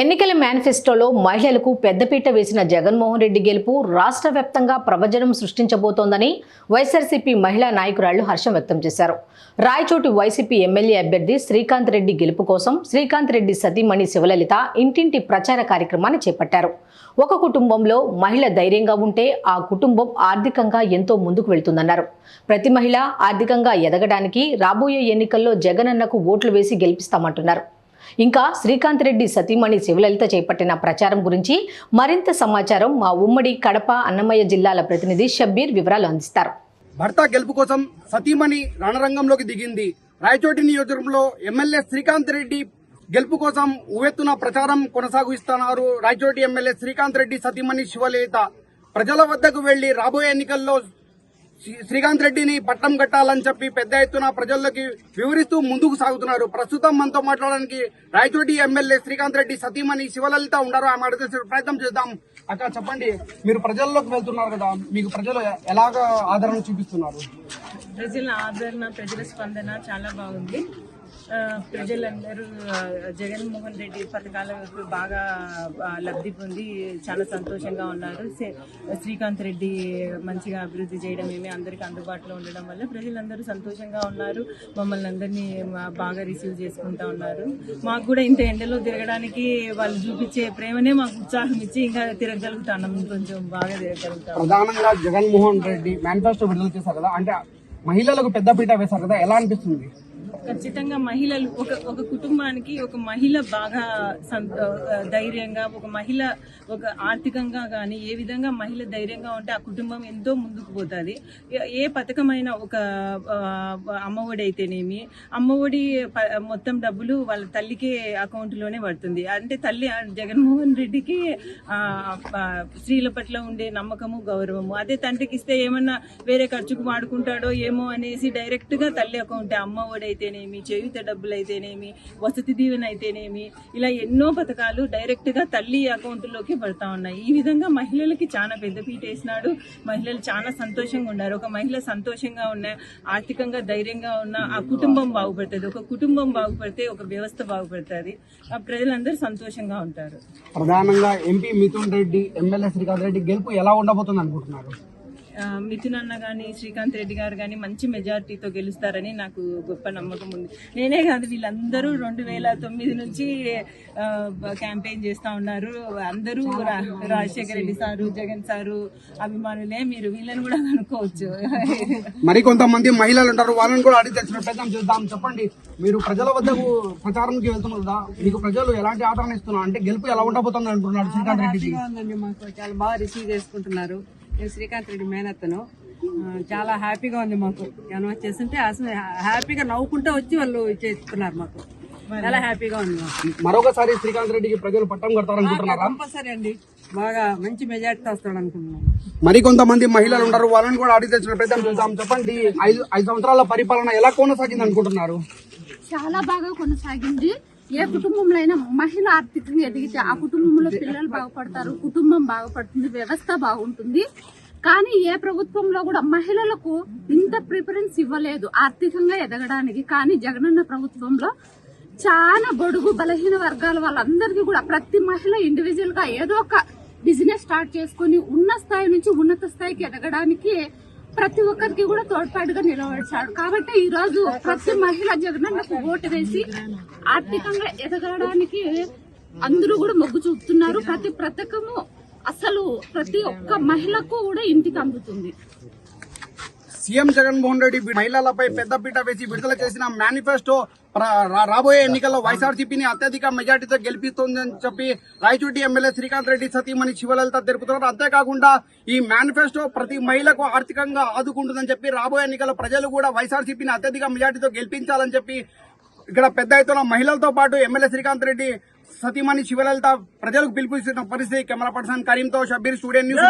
ఎన్నికల మేనిఫెస్టోలో మహిళలకు పెద్దపీట వేసిన జగన్మోహన్ రెడ్డి గెలుపు రాష్ట్ర వ్యాప్తంగా ప్రభజనం సృష్టించబోతోందని వైఎస్ఆర్సీపీ మహిళా నాయకురాళ్ళు హర్షం వ్యక్తం చేశారు. రాయచోటి వైసీపీ ఎమ్మెల్యే అభ్యర్థి శ్రీకాంత్ రెడ్డి గెలుపు కోసం శ్రీకాంత్ రెడ్డి సతీమణి శివలలిత ఇంటింటి ప్రచార కార్యక్రమాన్ని చేపట్టారు. ఒక కుటుంబంలో మహిళ ధైర్యంగా ఉంటే ఆ కుటుంబం ఆర్థికంగా ఎంతో ముందుకు వెళ్తుందన్నారు. ప్రతి మహిళ ఆర్థికంగా ఎదగడానికి రాబోయే ఎన్నికల్లో జగనన్నకు ఓట్లు వేసి గెలిపిస్తామంటున్నారు. ఇంకా శ్రీకాంత్ రెడ్డి సతీమణి శివలలిత చేపట్టిన ప్రచారం గురించి మరింత సమాచారం మా ఉమ్మడి కడప అన్నమయ్య జిల్లాల ప్రతినిధి షబ్బీర్ వివరాలు అందిస్తారు. భర్త గెలుపు కోసం సతీమణి రణరంగంలోకి దిగింది. రాయచోటి నియోజకవర్గంలో ఎమ్మెల్యే శ్రీకాంత్ రెడ్డి గెలుపు కోసం ఉవ్వెత్తున ప్రచారం కొనసాగిస్తున్నారు రాయచోటి ఎమ్మెల్యే శ్రీకాంత్ రెడ్డి సతీమణి శివలేత ప్రజల వద్దకు వెళ్ళి రాబోయే ఎన్నికల్లో శ్రీకాంత్ రెడ్డిని పట్టం కట్టాలని చెప్పి పెద్ద ఎత్తున ప్రజల్లోకి వివరిస్తూ ముందుకు సాగుతున్నారు. ప్రస్తుతం మనతో మాట్లాడడానికి రాయచోటి ఎమ్మెల్యే శ్రీకాంత్ రెడ్డి సతీమణి శివలలిత ఉన్నారు. ఆమె అడిగే ప్రయత్నం చేద్దాం. అక్క చెప్పండి మీరు ప్రజల్లోకి వెళ్తున్నారు కదా మీకు ప్రజలు ఎలాగ ఆదరణ చూపిస్తున్నారు? ప్రజల ఆదరణ ప్రజల స్పందన చాలా బాగుంది. ప్రజలందరూ జగన్మోహన్ రెడ్డి పథకాలకు బాగా లబ్ధి పొంది చాలా సంతోషంగా ఉన్నారు. శ్రీకాంత్ రెడ్డి మంచిగా అభివృద్ధి చేయడం ఏమి అందరికీ అందుబాటులో ఉండడం వల్ల ప్రజలందరూ సంతోషంగా ఉన్నారు. మమ్మల్ని అందరినీ బాగా రిసీవ్ చేసుకుంటా ఉన్నారు. మాకు కూడా ఇంత ఎండలో తిరగడానికి వాళ్ళు చూపించే ప్రేమనే మాకు ఉత్సాహం ఇచ్చి ఇంకా తిరగలుగుతాం కొంచెం బాగా తిరగలుగుతాం ప్రధానంగా జగన్మోహన్ రెడ్డి మేనిఫెస్టో విడుదల చేశారు కదా అంటే మహిళలకు పెద్దపీట వేశారు కదా ఎలా అనిపిస్తుంది? ఖచ్చితంగా మహిళలు ఒక ఒక కుటుంబానికి ఒక మహిళ బాగా ధైర్యంగా ఒక మహిళ ఒక ఆర్థికంగా కానీ ఏ విధంగా మహిళ ధైర్యంగా ఉంటే ఆ కుటుంబం ఎంతో ముందుకు పోతుంది. ఏ- పథకమైన ఒక అమ్మఒడి అయితేనేమి అమ్మఒడి ప- మొత్తం డబ్బులు వాళ్ళ తల్లికే అకౌంట్లోనే పడుతుంది. అంటే తల్లి జగన్మోహన్ రెడ్డికి స్త్రీల పట్ల ఉండే నమ్మకము గౌరవము అదే తండ్రికి ఇస్తే ఏమన్నా వేరే ఖర్చుకు వాడుకుంటాడో ఏమో అనేసి డైరెక్ట్గా తల్లి అకౌంట్ అమ్మ ఒడి అయితేనేమి చేయుత డబ్బులు అయితేనేమి వసతి దీవెన అయితేనేమి ఇలా ఎన్నో పథకాలు డైరెక్ట్గా తల్లి అకౌంట్లోకి పడతా ఉన్నాయి. ఈ విధంగా మహిళలకి చాలా పెద్దపీట వేసినాడు. మహిళలు చాలా సంతోషంగా ఉన్నారు. ఒక మహిళ సంతోషంగా ఉన్న ఆర్థికంగా ధైర్యంగా ఉన్న ఆ కుటుంబం బాగుపడుతుంది. ఒక కుటుంబం బాగుపడితే ఒక వ్యవస్థ బాగుపడుతుంది. ఆ ప్రజలందరూ సంతోషంగా ఉంటారు. ప్రధానంగా ఎంపీ మిథున్ రెడ్డి ఎమ్మెల్యే శ్రీకాంత్ రెడ్డి గెలుపు ఎలా ఉండబోతుంది అనుకుంటున్నారు మిథున్ అన్న కానీ శ్రీకాంత్ రెడ్డి గారు కానీ మంచి మెజారిటీతో గెలుస్తారని నాకు గొప్ప నమ్మకం ఉంది. నేనే కాదు వీళ్ళందరూ రెండు వేల తొమ్మిది నుంచి క్యాంపెయిన్ చేస్తా ఉన్నారు. అందరూ రా- రాజశేఖర రెడ్డి సారు జగన్ సారు అభిమానులే మీరు వీళ్ళని కూడా కనుక్కోవచ్చు మరి కొంతమంది మహిళలు ఉంటారు వాళ్ళని కూడా అడిగి తెచ్చిన ప్రయత్నం చేద్దాం. చెప్పండి మీరు ప్రజల వద్దకు ప్రచారంకి వెళ్తున్నారు కదా మీకు ప్రజలు ఎలాంటి ఆదరణ ఇస్తున్నారు? అంటే గెలుపు ఎలా ఉండబోతుంది అంటున్నారు శ్రీకాంత్ మాకు చాలా బాగా రిసీవ్ చేసుకుంటున్నారు. నేను శ్రీకాంత్ రెడ్డి మేనత్తను చాలా హ్యాపీగా ఉంది మాకు. జనం వచ్చేస్తుంటే అసలు హ్యాపీగా నవ్వుకుంటూ వచ్చి వాళ్ళు చేస్తున్నారు మాకు. చాలా హ్యాపీగా ఉంది మాకు. మరొకసారి శ్రీకాంత్ రెడ్డికి ప్రజలు పట్టం కడతారనుకుంటున్నారా? కంపల్సరీ అండి. బాగా మంచి మెజార్టీతో వస్తాడు అనుకుంటున్నాను. మరి కొంతమంది మహిళలు ఉంటారు. వాళ్ళని కూడా అడిగి తెచ్చిన ప్రయత్నం చేద్దాం. చెప్పండి. ఐదు ఐదు సంవత్సరాల పరిపాలన ఎలా కొనసాగింది అనుకుంటున్నారు చాలా బాగా కొనసాగింది. ఏ కుటుంబంలో అయినా మహిళ ఆర్థికంగా ఎదిగితే ఆ కుటుంబంలో పిల్లలు బాగుపడతారు కుటుంబం బాగుపడుతుంది వ్యవస్థ బాగుంటుంది. కానీ ఏ ప్రభుత్వంలో కూడా మహిళలకు ఇంత ప్రిఫరెన్స్ ఇవ్వలేదు ఆర్థికంగా ఎదగడానికి. కానీ జగనన్న ప్రభుత్వంలో చాలా బడుగు బలహీన వర్గాల వాళ్ళందరికీ కూడా ప్రతి మహిళ ఇండివిజువల్గా ఏదో ఒక బిజినెస్ స్టార్ట్ చేసుకుని ఉన్న స్థాయి నుంచి ఉన్నత స్థాయికి ఎదగడానికి ప్రతి ఒక్కరికి కూడా తోడ్పాటుగా నిలబడిచాడు కాబట్టి ఈ రోజు ప్రతి మహిళ జగనన్నకు ఓటు వేసి ఆర్థికంగా ఎదగడానికి అందరూ కూడా మొగ్గు చూపుతున్నారు. ప్రతి పథకము అసలు ప్రతి ఒక్క మహిళకు కూడా ఇంటికి అందుతుంది. సీఎం జగన్మోహన్ రెడ్డి మహిళలపై పెద్దపీట వేసి విడుదల చేసిన మేనిఫెస్టో రాబోయే ఎన్నికల్లో వైఎస్ఆర్సీపీని అత్యధిక మెజార్టీతో గెలిపిస్తోందని చెప్పి రాయచోటి ఎమ్మెల్యే శ్రీకాంత్ రెడ్డి సతీమణి శివలలిత తెలుపుతున్నారు. అంతేకాకుండా ఈ మేనిఫెస్టో ప్రతి మహిళకు ఆర్థికంగా ఆదుకుంటుందని చెప్పి రాబోయే ఎన్నికల్లో ప్రజలు కూడా వైఎస్ఆర్సీపీని అత్యధిక మెజార్టీతో గెలిపించాలని చెప్పి ఇక్కడ పెద్ద ఎత్తున మహిళలతో పాటు ఎమ్మెల్యే శ్రీకాంత్ రెడ్డి సతీమణి శివలలిత ప్రజలకు పిలుపుస్తున్న పరిస్థితి కెమెరా పర్సన్ కరీంతో షబ్బీర్ స్టూడియో న్యూస్